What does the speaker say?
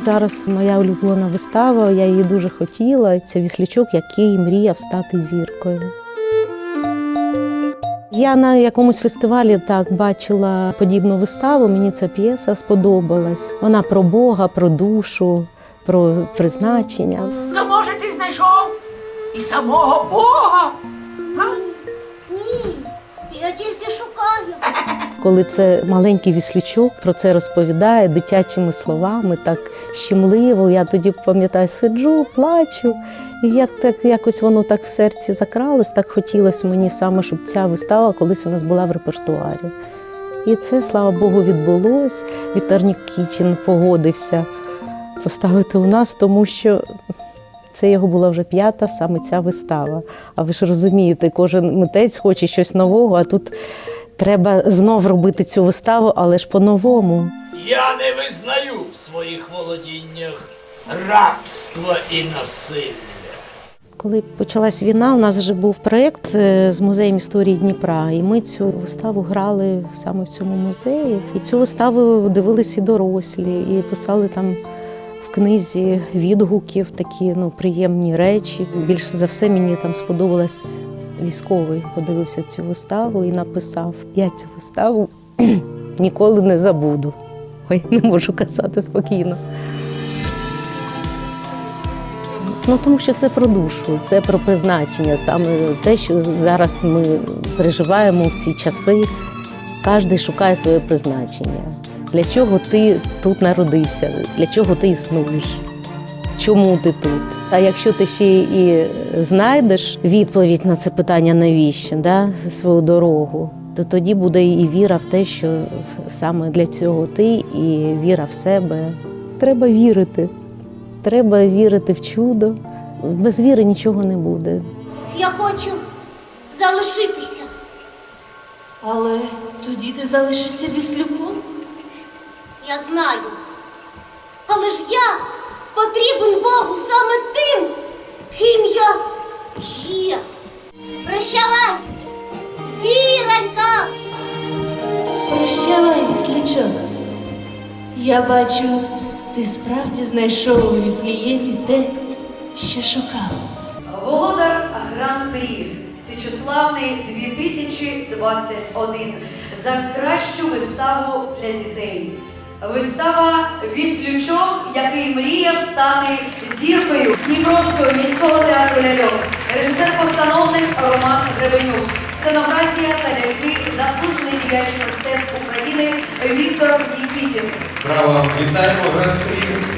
Зараз моя улюблена вистава, я її дуже хотіла. Це віслючок, який мріяв стати зіркою. Я на якомусь фестивалі так бачила подібну виставу. Мені ця п'єса сподобалась. Вона про Бога, про душу, про призначення. То може ти знайшов і самого Бога? Коли це маленький віслючок про це розповідає дитячими словами, так щемливо. Я тоді пам'ятаю, сиджу, плачу. І я так якось воно так в серці закралось, так хотілося мені саме, щоб ця вистава колись у нас була в репертуарі. І це, слава Богу, відбулось. Віктор Нікічин погодився поставити у нас, тому що це його була вже п'ята саме ця вистава. А ви ж розумієте, кожен митець хоче щось нового, а тут треба знов робити цю виставу, але ж по-новому. Я не визнаю в своїх володіннях рабства і насилля. Коли почалась війна, у нас вже був проєкт е, з музеєм історії Дніпра, і ми цю виставу грали саме в цьому музеї. І цю виставу дивилися і дорослі, і писали там в книзі відгуків такі ну, приємні речі. Більше за все мені там сподобалось військовий. Подивився цю виставу і написав: Я цю виставу ніколи не забуду. Ой, не можу казати спокійно. Ну тому що це про душу, це про призначення, саме те, що зараз ми переживаємо в ці часи. Кожен шукає своє призначення. Для чого ти тут народився? Для чого ти існуєш? Чому ти тут? А якщо ти ще і знайдеш відповідь на це питання, навіщо да, свою дорогу, то тоді буде і віра в те, що саме для цього ти, і віра в себе. Треба вірити. Треба вірити в чудо. Без віри нічого не буде. Я хочу залишитися. Але тоді ти залишишся віслюком. Я знаю. Але ж я потрібен Богу саме тим, ким я є. Прощавай, зіронька! Прощавай, віслючок. Я бачу, ти справді знайшов у Віфліємі те, що шукав. Володар Гран-прі Січеславний 2021 за кращу виставу для дітей. Вистава Віслючок, який мріяв стати зіркою Дніпровського міського театру ляльок. Режисер-постановник Роман Гребенюк. Сценографія та ляльки заслужений діяч мистецтв України Віктор Нікітін. Браво! Вітаємо гран-прі